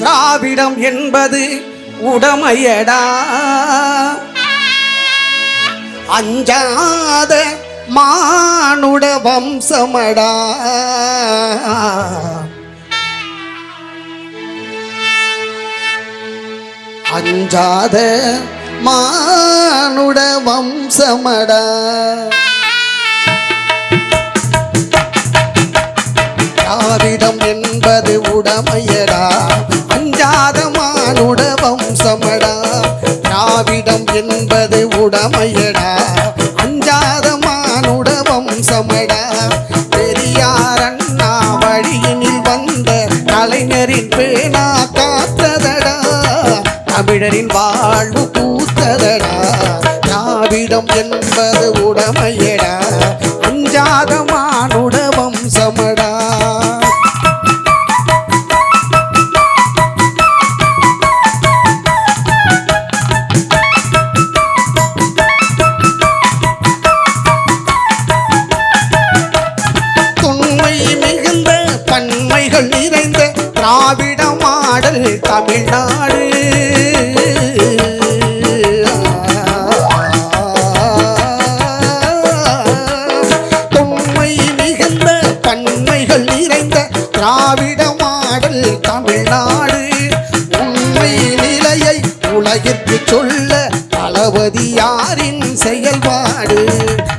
திராவிடம் என்பது உடமையடா. அஞ்சாத மானுட வம்சமடா. அஞ்சாத மானுட வம்சமடா. திராவிடம் என்பது உடமையடா. என்பது உடமையடா. அஞ்சாத மானுட வம்சமடா. பெரியார் அண்ணா வழியினில் வந்த கலைஞரின் பேனா காத்ததடா. தமிழரின் வாழ்வு பூத்ததடா. திராவிடம் என்பது உடமையடா. மிகுந்த நிறைந்த திராவிட மாடல் தமிழ்நாடு. தொன்மை மிகுந்த தன்மைகள் நிறைந்த திராவிட மாடல் தமிழ்நாடு. உண்மை நிலையை உலகிற்கு சொல்ல தளபதி யாரின் செயல்பாடு?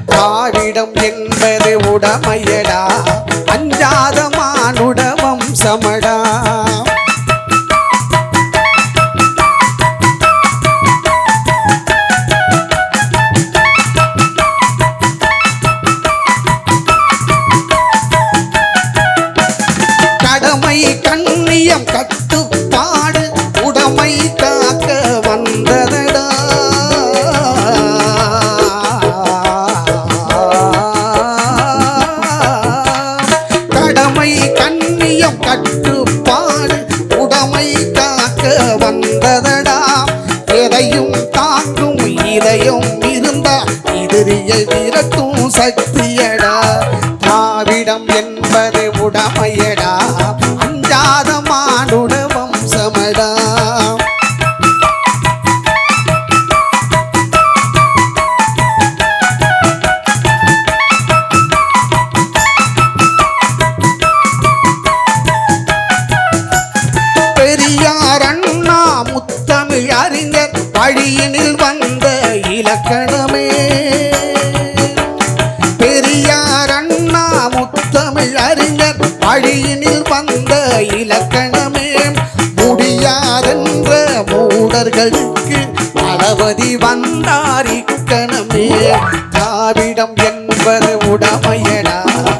திராவிடம் என்பது உடமையடா? அஞ்சாத மானுட வம்சமடா கடமை கண்ணியம் கத்து சக்தியடா. திராவிடம் என்பது உடமையடா. அஞ்சாத மானுட வம்சமடா. பெரியார் அண்ணா முத்தமிழ் அறிஞர் வழியினில் வந்த இலக்கணம் இலக்கணமே. முடியாதென்ற மூடர்களுக்கு தளபதி வந்தார் இக்கணமே. திராவிடம் என்பது உடமையடா.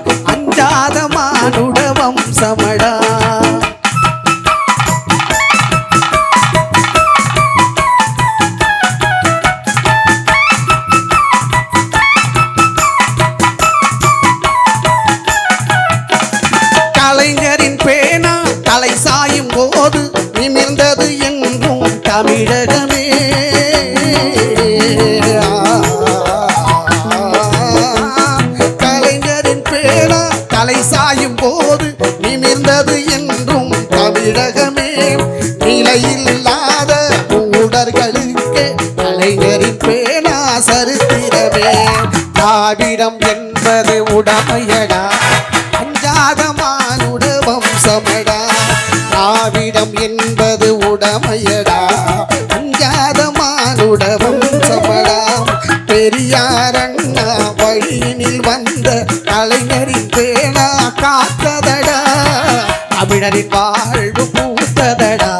தமிழகமே நிலையில்லாத மூடர்களுக்கு கலைஞரின் பேனா சரித்திரமே. திராவிடம் என்பது உடமையடா. அஞ்சாத மானுட வம்சமடா. திராவிடம் என்பது உடமையடா. அஞ்சாத மானுட வம்சமடா. பெரியாரண்ணா வழியினில் வந்த கலைஞரின் பேனா காத்ததடா தமிழரின் வாழ்வு பூத்ததடா.